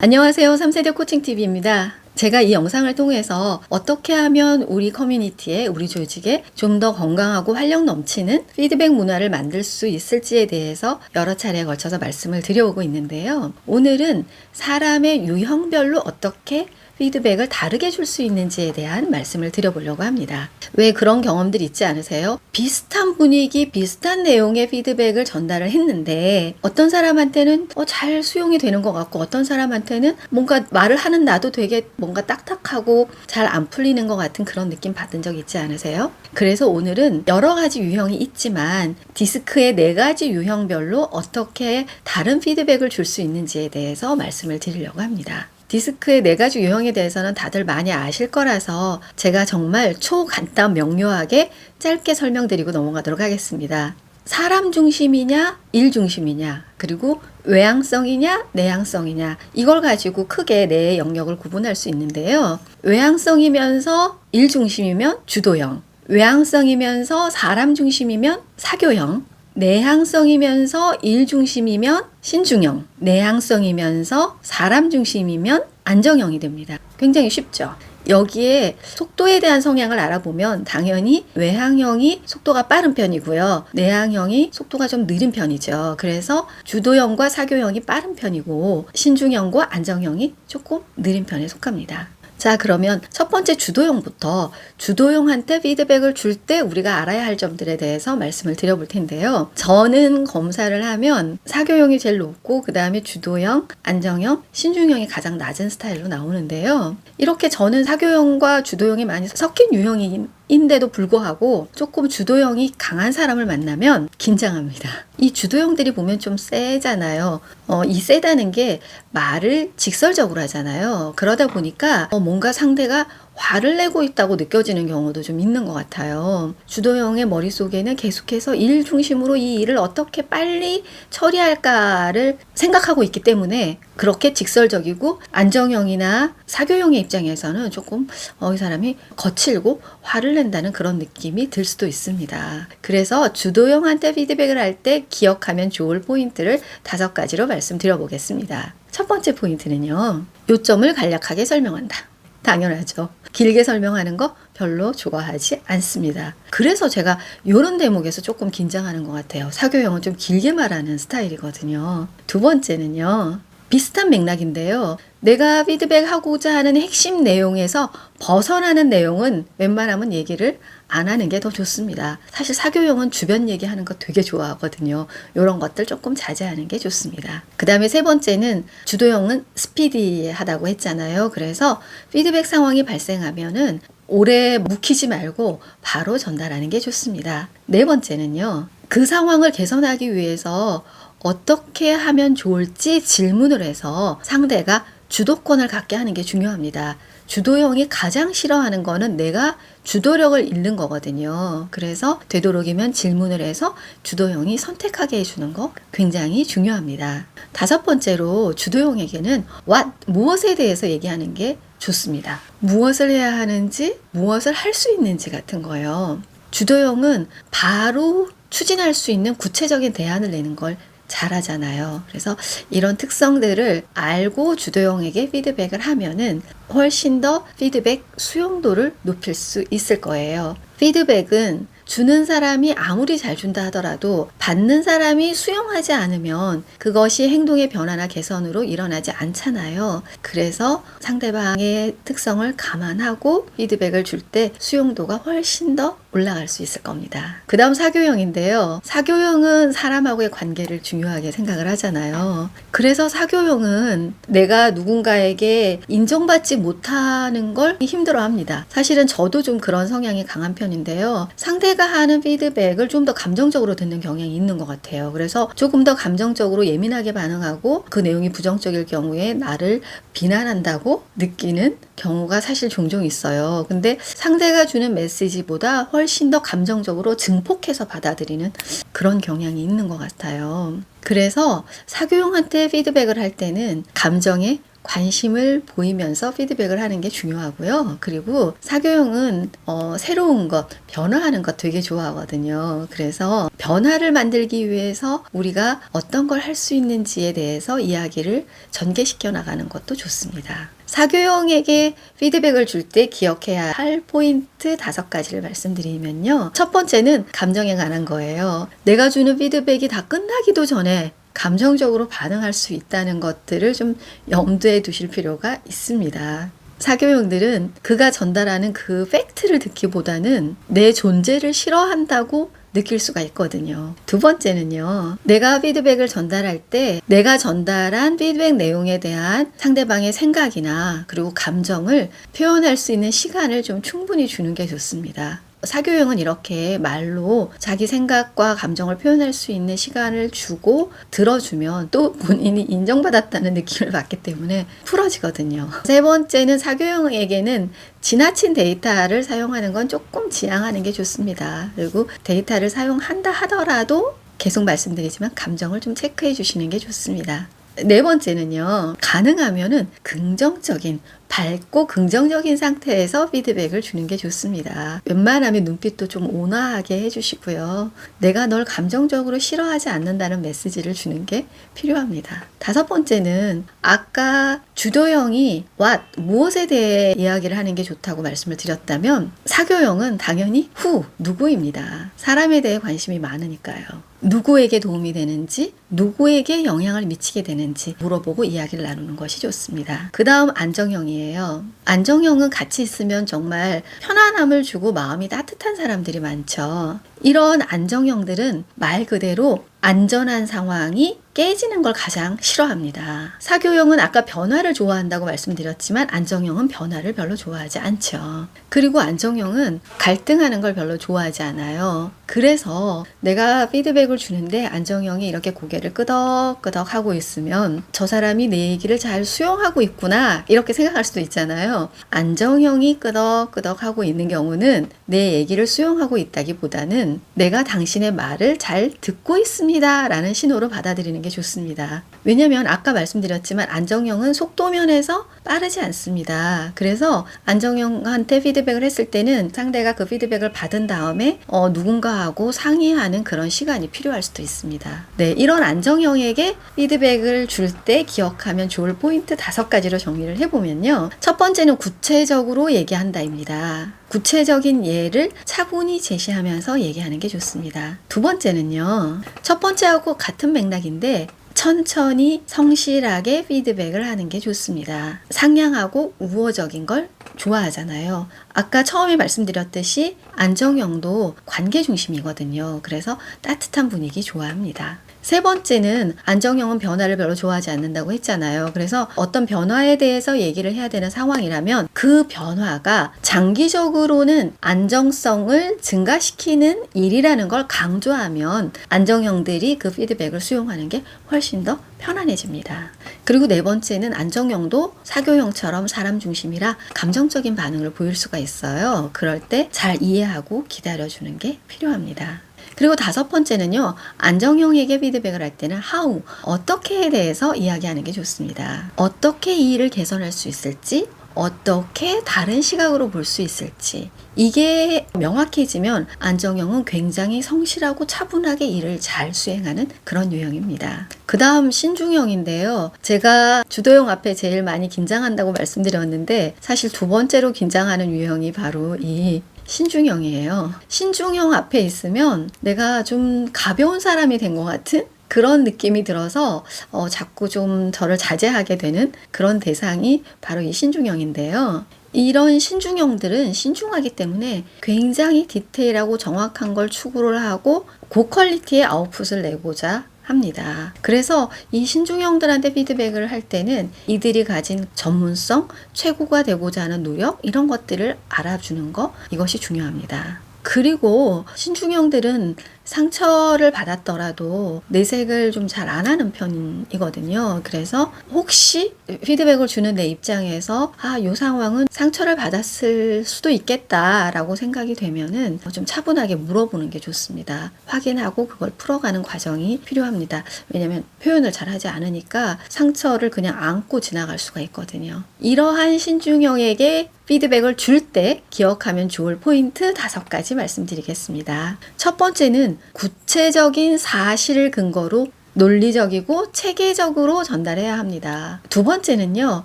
안녕하세요. 3세대 코칭TV입니다. 제가 이 영상을 통해서 어떻게 하면 우리 커뮤니티에, 우리 조직에 좀 더 건강하고 활력 넘치는 피드백 문화를 만들 수 있을지에 대해서 여러 차례에 걸쳐서 말씀을 드려오고 있는데요. 오늘은 사람의 유형별로 어떻게 피드백을 다르게 줄 수 있는지에 대한 말씀을 드려보려고 합니다. 왜 그런 경험들 있지 않으세요? 비슷한 분위기, 비슷한 내용의 피드백을 전달을 했는데 어떤 사람한테는 어, 잘 수용이 되는 것 같고 어떤 사람한테는 뭔가 말을 하는 나도 되게 뭔가 딱딱하고 잘 안 풀리는 것 같은 그런 느낌 받은 적 있지 않으세요? 그래서 오늘은 여러 가지 유형이 있지만 디스크의 네 가지 유형별로 어떻게 다른 피드백을 줄 수 있는지에 대해서 말씀을 드리려고 합니다. 디스크의 네 가지 유형에 대해서는 다들 많이 아실 거라서 제가 정말 초간단 명료하게 짧게 설명드리고 넘어가도록 하겠습니다. 사람 중심이냐, 일 중심이냐, 그리고 외향성이냐, 내향성이냐, 이걸 가지고 크게 네 영역을 구분할 수 있는데요. 외향성이면서 일 중심이면 주도형, 외향성이면서 사람 중심이면 사교형, 내향성이면서 일 중심이면 신중형, 내향성이면서 사람 중심이면 안정형이 됩니다. 굉장히 쉽죠. 여기에 속도에 대한 성향을 알아보면 당연히 외향형이 속도가 빠른 편이고요. 내향형이 속도가 좀 느린 편이죠. 그래서 주도형과 사교형이 빠른 편이고 신중형과 안정형이 조금 느린 편에 속합니다. 자, 그러면 첫 번째 주도형부터 주도형한테 피드백을 줄 때 우리가 알아야 할 점들에 대해서 말씀을 드려볼 텐데요. 저는 검사를 하면 사교형이 제일 높고, 그 다음에 주도형, 안정형, 신중형이 가장 낮은 스타일로 나오는데요. 이렇게 저는 사교형과 주도형이 많이 섞인 유형 인데도 불구하고 조금 주도형이 강한 사람을 만나면 긴장합니다. 이 주도형들이 보면 좀 세잖아요. 어, 이 세다는 게 말을 직설적으로 하잖아요. 그러다 보니까 어, 뭔가 상대가 화를 내고 있다고 느껴지는 경우도 좀 있는 것 같아요. 주도형의 머릿속에는 계속해서 일 중심으로 이 일을 어떻게 빨리 처리할까를 생각하고 있기 때문에 그렇게 직설적이고 안정형이나 사교형의 입장에서는 조금 어, 이 사람이 거칠고 화를 낸다는 그런 느낌이 들 수도 있습니다. 그래서 주도형한테 피드백을 할 때 기억하면 좋을 포인트를 다섯 가지로 말씀드려 보겠습니다. 첫 번째 포인트는요. 요점을 간략하게 설명한다. 당연하죠. 길게 설명하는 거 별로 좋아하지 않습니다. 그래서 제가 이런 대목에서 조금 긴장하는 것 같아요. 사교형은 좀 길게 말하는 스타일이거든요. 두 번째는요. 비슷한 맥락인데요. 내가 피드백하고자 하는 핵심 내용에서 벗어나는 내용은 웬만하면 얘기를 안 하는 게 더 좋습니다. 사실 사교형은 주변 얘기하는 거 되게 좋아하거든요. 이런 것들 조금 자제하는 게 좋습니다. 그 다음에 세 번째는 주도형은 스피디하다고 했잖아요. 그래서 피드백 상황이 발생하면은 오래 묵히지 말고 바로 전달하는 게 좋습니다. 네 번째는요. 그 상황을 개선하기 위해서 어떻게 하면 좋을지 질문을 해서 상대가 주도권을 갖게 하는 게 중요합니다. 주도형이 가장 싫어하는 거는 내가 주도력을 잃는 거거든요. 그래서 되도록이면 질문을 해서 주도형이 선택하게 해주는 거 굉장히 중요합니다. 다섯 번째로 주도형에게는 what, 무엇에 대해서 얘기하는 게 좋습니다. 무엇을 해야 하는지, 무엇을 할 수 있는지 같은 거요. 주도형은 바로 추진할 수 있는 구체적인 대안을 내는 걸 잘하잖아요. 그래서 이런 특성들을 알고 주도형에게 피드백을 하면은 훨씬 더 피드백 수용도를 높일 수 있을 거예요. 피드백은 주는 사람이 아무리 잘 준다 하더라도 받는 사람이 수용하지 않으면 그것이 행동의 변화나 개선으로 일어나지 않잖아요. 그래서 상대방의 특성을 감안하고 피드백을 줄 때 수용도가 훨씬 더 올라갈 수 있을 겁니다. 그 다음 사교형인데요. 사교형은 사람하고의 관계를 중요하게 생각을 하잖아요. 그래서 사교형은 내가 누군가에게 인정받지 못하는 걸 힘들어 합니다. 사실은 저도 좀 그런 성향이 강한 편인데요. 상대가 하는 피드백을 좀 더 감정적으로 듣는 경향이 있는 것 같아요. 그래서 조금 더 감정적으로 예민하게 반응하고 그 내용이 부정적일 경우에 나를 비난한다고 느끼는 경우가 사실 종종 있어요. 근데 상대가 주는 메시지보다 훨씬 더 감정적으로 증폭해서 받아들이는 그런 경향이 있는 것 같아요. 그래서 사교형한테 피드백을 할 때는 감정에 관심을 보이면서 피드백을 하는 게 중요하고요. 그리고 사교형은 어, 새로운 것, 변화하는 것 되게 좋아하거든요. 그래서 변화를 만들기 위해서 우리가 어떤 걸 할 수 있는지에 대해서 이야기를 전개시켜 나가는 것도 좋습니다. 사교형에게 피드백을 줄 때 기억해야 할 포인트 다섯 가지를 말씀드리면요. 첫 번째는 감정에 관한 거예요. 내가 주는 피드백이 다 끝나기도 전에 감정적으로 반응할 수 있다는 것들을 좀 염두에 두실 필요가 있습니다. 사교형들은 그가 전달하는 그 팩트를 듣기보다는 내 존재를 싫어한다고 느낄 수가 있거든요. 두 번째는요. 내가 피드백을 전달할 때 내가 전달한 피드백 내용에 대한 상대방의 생각이나 그리고 감정을 표현할 수 있는 시간을 좀 충분히 주는 게 좋습니다. 사교형은 이렇게 말로 자기 생각과 감정을 표현할 수 있는 시간을 주고 들어주면 또 본인이 인정받았다는 느낌을 받기 때문에 풀어지거든요. 세 번째는 사교형에게는 지나친 데이터를 사용하는 건 조금 지양하는 게 좋습니다. 그리고 데이터를 사용한다 하더라도 계속 말씀드리지만 감정을 좀 체크해 주시는 게 좋습니다. 네 번째는요, 가능하면은 긍정적인, 밝고 긍정적인 상태에서 피드백을 주는 게 좋습니다. 웬만하면 눈빛도 좀 온화하게 해주시고요. 내가 널 감정적으로 싫어하지 않는다는 메시지를 주는 게 필요합니다. 다섯 번째는 아까 주도형이 what, 무엇에 대해 이야기를 하는 게 좋다고 말씀을 드렸다면 사교형은 당연히 who, 누구입니다. 사람에 대해 관심이 많으니까요. 누구에게 도움이 되는지, 누구에게 영향을 미치게 되는지 물어보고 이야기를 나누는 것이 좋습니다. 그 다음 안정형이 에요. 안정형은 같이 있으면 정말 편안함을 주고 마음이 따뜻한 사람들이 많죠. 이런 안정형들은 말 그대로 안전한 상황이 깨지는 걸 가장 싫어합니다. 사교형은 아까 변화를 좋아한다고 말씀드렸지만 안정형은 변화를 별로 좋아하지 않죠. 그리고 안정형은 갈등하는 걸 별로 좋아하지 않아요. 그래서 내가 피드백을 주는데 안정형이 이렇게 고개를 끄덕끄덕 하고 있으면 저 사람이 내 얘기를 잘 수용하고 있구나 이렇게 생각할 수도 있잖아요. 안정형이 끄덕끄덕 하고 있는 경우는 내 얘기를 수용하고 있다기보다는 내가 당신의 말을 잘 듣고 있습니다 라는 신호로 받아들이는 게 좋습니다. 왜냐면 아까 말씀드렸지만 안정형은 속도면에서 빠르지 않습니다. 그래서 안정형한테 피드백을 했을 때는 상대가 그 피드백을 받은 다음에 어, 누군가하고 상의하는 그런 시간이 필요할 수도 있습니다. 네, 이런 안정형에게 피드백을 줄 때 기억하면 좋을 포인트 다섯 가지로 정리를 해보면요. 첫 번째는 구체적으로 얘기한다입니다. 구체적인 예를 차분히 제시하면서 얘기하는 게 좋습니다. 두 번째는요. 첫 번째하고 같은 맥락인데 천천히 성실하게 피드백을 하는 게 좋습니다. 상냥하고 우호적인 걸 좋아하잖아요. 아까 처음에 말씀드렸듯이 안정형도 관계 중심이거든요. 그래서 따뜻한 분위기 좋아합니다. 세 번째는 안정형은 변화를 별로 좋아하지 않는다고 했잖아요. 그래서 어떤 변화에 대해서 얘기를 해야 되는 상황이라면 그 변화가 장기적으로는 안정성을 증가시키는 일이라는 걸 강조하면 안정형들이 그 피드백을 수용하는 게 훨씬 더 편안해집니다. 그리고 네 번째는 안정형도 사교형처럼 사람 중심이라 감정적인 반응을 보일 수가 있어요. 그럴 때 잘 이해하고 기다려주는 게 필요합니다. 그리고 다섯 번째는요, 안정형에게 피드백을 할 때는 how, 어떻게에 대해서 이야기하는 게 좋습니다. 어떻게 이 일을 개선할 수 있을지, 어떻게 다른 시각으로 볼 수 있을지. 이게 명확해지면 안정형은 굉장히 성실하고 차분하게 일을 잘 수행하는 그런 유형입니다. 그 다음 신중형인데요. 제가 주도형 앞에 제일 많이 긴장한다고 말씀드렸는데 사실 두 번째로 긴장하는 유형이 바로 이 신중형이에요. 신중형 앞에 있으면 내가 좀 가벼운 사람이 된 것 같은 그런 느낌이 들어서 어, 자꾸 좀 저를 자제하게 되는 그런 대상이 바로 이 신중형인데요. 이런 신중형들은 신중하기 때문에 굉장히 디테일하고 정확한 걸 추구를 하고 고퀄리티의 아웃풋을 내고자 합니다. 그래서 이 신중형들한테 피드백을 할 때는 이들이 가진 전문성, 최고가 되고자 하는 노력, 이런 것들을 알아주는 거, 이것이 중요합니다. 그리고 신중형들은 상처를 받았더라도 내색을 좀 잘 안 하는 편이거든요. 그래서 혹시 피드백을 주는 내 입장에서 아, 요 상황은 상처를 받았을 수도 있겠다라고 생각이 되면은 좀 차분하게 물어보는 게 좋습니다. 확인하고 그걸 풀어가는 과정이 필요합니다. 왜냐면 표현을 잘 하지 않으니까 상처를 그냥 안고 지나갈 수가 있거든요. 이러한 신중형에게 피드백을 줄 때 기억하면 좋을 포인트 다섯 가지 말씀드리겠습니다. 첫 번째는 구체적인 사실을 근거로 논리적이고 체계적으로 전달해야 합니다. 두 번째는요,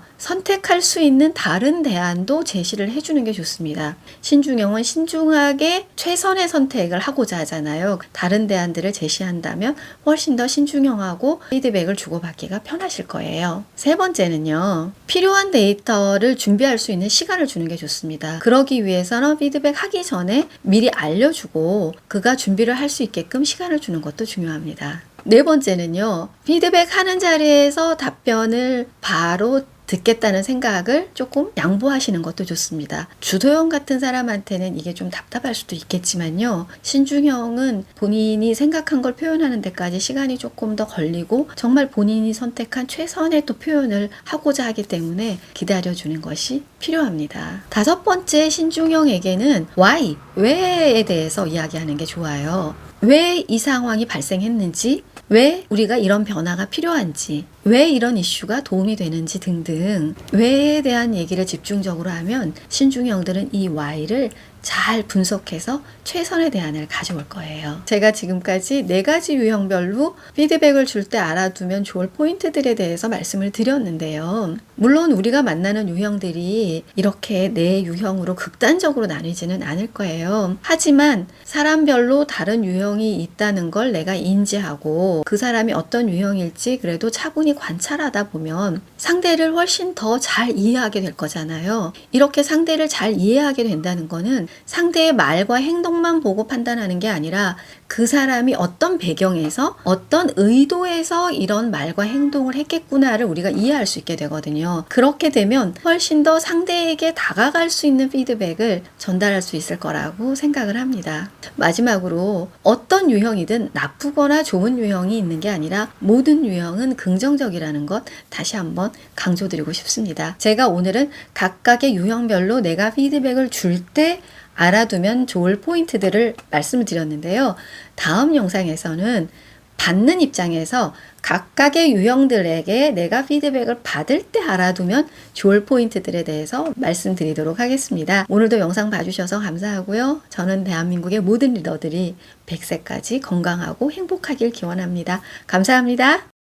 선택할 수 있는 다른 대안도 제시를 해주는 게 좋습니다. 신중형은 신중하게 최선의 선택을 하고자 하잖아요. 다른 대안들을 제시한다면 훨씬 더 신중형하고 피드백을 주고받기가 편하실 거예요. 세 번째는요, 필요한 데이터를 준비할 수 있는 시간을 주는 게 좋습니다. 그러기 위해서는 피드백 하기 전에 미리 알려주고 그가 준비를 할 수 있게끔 시간을 주는 것도 중요합니다. 네 번째는요, 피드백 하는 자리에서 답변을 바로 듣겠다는 생각을 조금 양보하시는 것도 좋습니다. 주도형 같은 사람한테는 이게 좀 답답할 수도 있겠지만요. 신중형은 본인이 생각한 걸 표현하는 데까지 시간이 조금 더 걸리고 정말 본인이 선택한 최선의 또 표현을 하고자 하기 때문에 기다려주는 것이 필요합니다. 다섯 번째 신중형에게는 why, 왜에 대해서 이야기하는 게 좋아요. 왜 이 상황이 발생했는지, 왜 우리가 이런 변화가 필요한지, 왜 이런 이슈가 도움이 되는지 등등 왜에 대한 얘기를 집중적으로 하면 신중형들은 이 why를 잘 분석해서 최선의 대안을 가져올 거예요. 제가 지금까지 네 가지 유형별로 피드백을 줄 때 알아두면 좋을 포인트들에 대해서 말씀을 드렸는데요. 물론 우리가 만나는 유형들이 이렇게 네 유형으로 극단적으로 나뉘지는 않을 거예요. 하지만 사람별로 다른 유형이 있다는 걸 내가 인지하고 그 사람이 어떤 유형일지 그래도 차분 히 관찰하다 보면 상대를 훨씬 더 잘 이해하게 될 거잖아요. 이렇게 상대를 잘 이해하게 된다는 거는 상대의 말과 행동만 보고 판단하는 게 아니라 그 사람이 어떤 배경에서 어떤 의도에서 이런 말과 행동을 했겠구나를 우리가 이해할 수 있게 되거든요. 그렇게 되면 훨씬 더 상대에게 다가갈 수 있는 피드백을 전달할 수 있을 거라고 생각을 합니다. 마지막으로 어떤 유형이든 나쁘거나 좋은 유형이 있는 게 아니라 모든 유형은 긍정적이라는 것 다시 한번 강조드리고 싶습니다. 제가 오늘은 각각의 유형별로 내가 피드백을 줄때 알아두면 좋을 포인트들을 말씀을 드렸는데요. 다음 영상에서는 받는 입장에서 각각의 유형들에게 내가 피드백을 받을 때 알아두면 좋을 포인트들에 대해서 말씀드리도록 하겠습니다. 오늘도 영상 봐주셔서 감사하고요. 저는 대한민국의 모든 리더들이 100세까지 건강하고 행복하길 기원합니다. 감사합니다.